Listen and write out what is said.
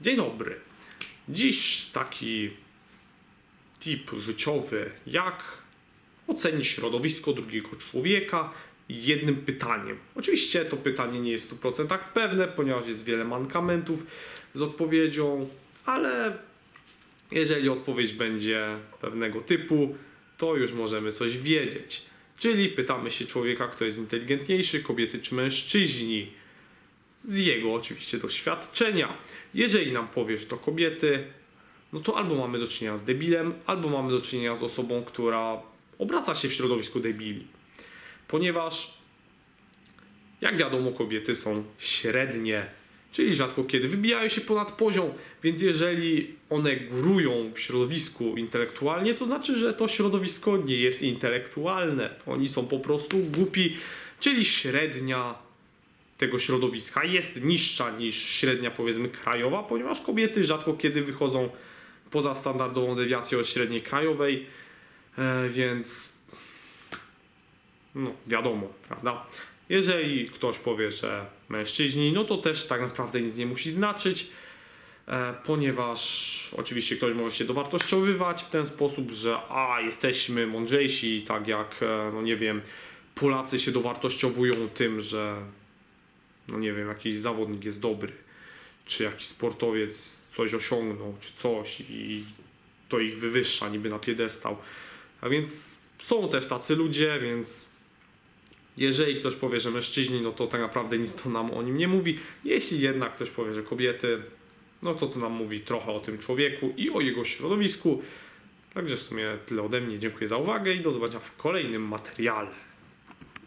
Dzień dobry. Dziś taki tip życiowy, jak ocenić środowisko drugiego człowieka jednym pytaniem. Oczywiście to pytanie nie jest w 100% pewne, ponieważ jest wiele mankamentów z odpowiedzią, ale jeżeli odpowiedź będzie pewnego typu, to już możemy coś wiedzieć. Czyli pytamy się człowieka, kto jest inteligentniejszy, kobiety czy mężczyźni z jego oczywiście doświadczenia. Jeżeli nam powiesz to kobiety, no to albo mamy do czynienia z debilem, albo mamy do czynienia z osobą, która obraca się w środowisku debili. Ponieważ, jak wiadomo, kobiety są średnie, czyli rzadko kiedy wybijają się ponad poziom, więc jeżeli one górują w środowisku intelektualnie, to znaczy, że to środowisko nie jest intelektualne. Oni są po prostu głupi, czyli średnia tego środowiska jest niższa niż średnia powiedzmy krajowa, ponieważ kobiety rzadko kiedy wychodzą poza standardową dewiację od średniej krajowej, e, więc no wiadomo, prawda? Jeżeli ktoś powie, że mężczyźni, no to też tak naprawdę nic nie musi znaczyć, e, ponieważ oczywiście ktoś może się dowartościowywać w ten sposób, że a jesteśmy mądrzejsi, tak jak, e, no nie wiem, Polacy się dowartościowują tym, że no nie wiem, jakiś zawodnik jest dobry, czy jakiś sportowiec coś osiągnął, czy coś i to ich wywyższa niby na piedestał. A więc są też tacy ludzie, więc jeżeli ktoś powie, że mężczyźni, no to tak naprawdę nic to nam o nim nie mówi. Jeśli jednak ktoś powie, że kobiety, no to to nam mówi trochę o tym człowieku i o jego środowisku. Także w sumie tyle ode mnie. Dziękuję za uwagę i do zobaczenia w kolejnym materiale.